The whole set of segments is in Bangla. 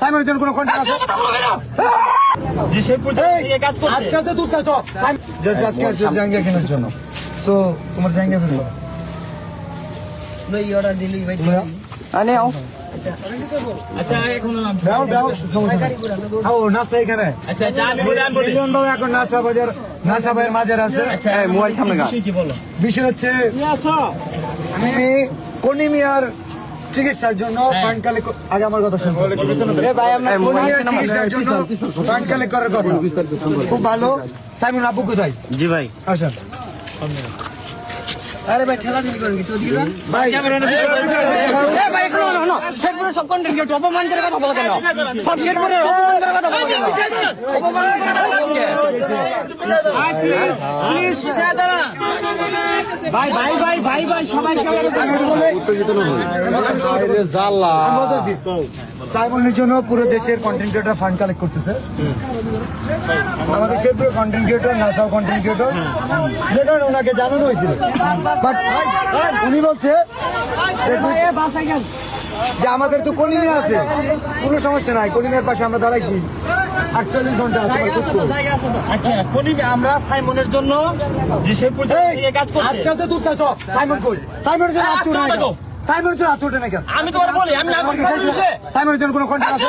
সাইমনের জন্য কোনো কন্ট্যাক্ট আছে? যে সে পর্যন্ত এই কাজ করছে। আজকে তো তুই কাজ জাস্ট আজকে আছে জাঙ্গিয়া কেনার জন্য। সো তোমার জাঙ্গিয়া ফেলো ভাই অর্ডার দিলি ভাই আনে আও। আচ্ছা এখন নাসা এখানে। আচ্ছা আচ্ছা এখন নাসা বাজার নাসা ভাইয়ের আছে। আচ্ছা মোবাইল সামনে বিষয় হচ্ছে আমি কনিমিয়ার চিকিৎসার জন্য ফান্ড কালেক্ট আগে আমার কথা শুনুন এ ভাই আমরা চিকিৎসার জন্য ফান্ড কালেক্ট করার কথা খুব ভালো সাইমন আবু কোথায় জি ভাই আসেন আরে ভাই ঠেলা ঠেলি করেন কি তো দিবা ভাই এ ভাই একটু না না শেরপুরের সব কন্টেন্ট কেউ অপমান করে কথা বলতে না সব শেরপুরের অপমান করে কথা বলতে না অপমান করে কথা বলতে ভাই সাইমনের জন্য পুরো দেশের কন্টেন্ট ক্রিয়েটর ফান্ড কালেক্ট করতেছে। আমাদের শেরপুরের কন্টেন্ট ক্রিয়েটর নাসাও কন্টেন্ট ক্রিয়েটর যে কারণে ওনাকে জানানো হয়েছিল। বাট উনি বলছে যে আমাদের তো কলিমে আছে। কোনো সমস্যা নাই, কলিমের পাশে আমরা দাঁড়াইছি। আটচল্লিশ ঘণ্টা। আচ্ছা আমরা সাইমনের জন্য যে সে পর্যন্ত এই কাজ করছে? আজকাল তো তুই কাজ সাইমন কই? সাইমনের জন্য হাত তুলে না সাইমনের জন্য হাত না কেন আমি তোমার বলি আমি সাইমনের জন্য কোনো কন্ট্যাক্ট আছে?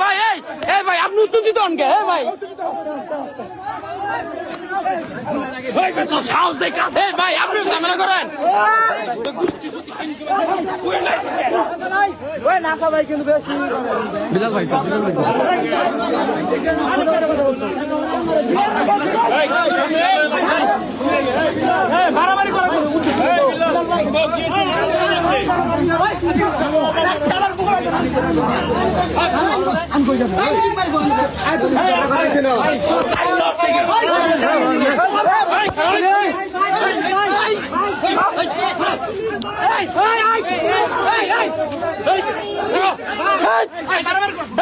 ভাই এই ভাই আপনি উত্তেজিত ভাই। এই ভাই, তোর সাহস দেখ ভাই আপনি ঝামেলা করেন। ভাই বিলাল ভাই বিলাল ভাই। মারামারি করা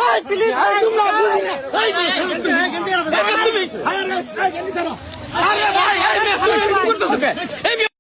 এই, প্লিজ, এই, তোমরা বুঝি না। এই, এই, তুমি। আরে ভাই এই মেয়ে করতেছো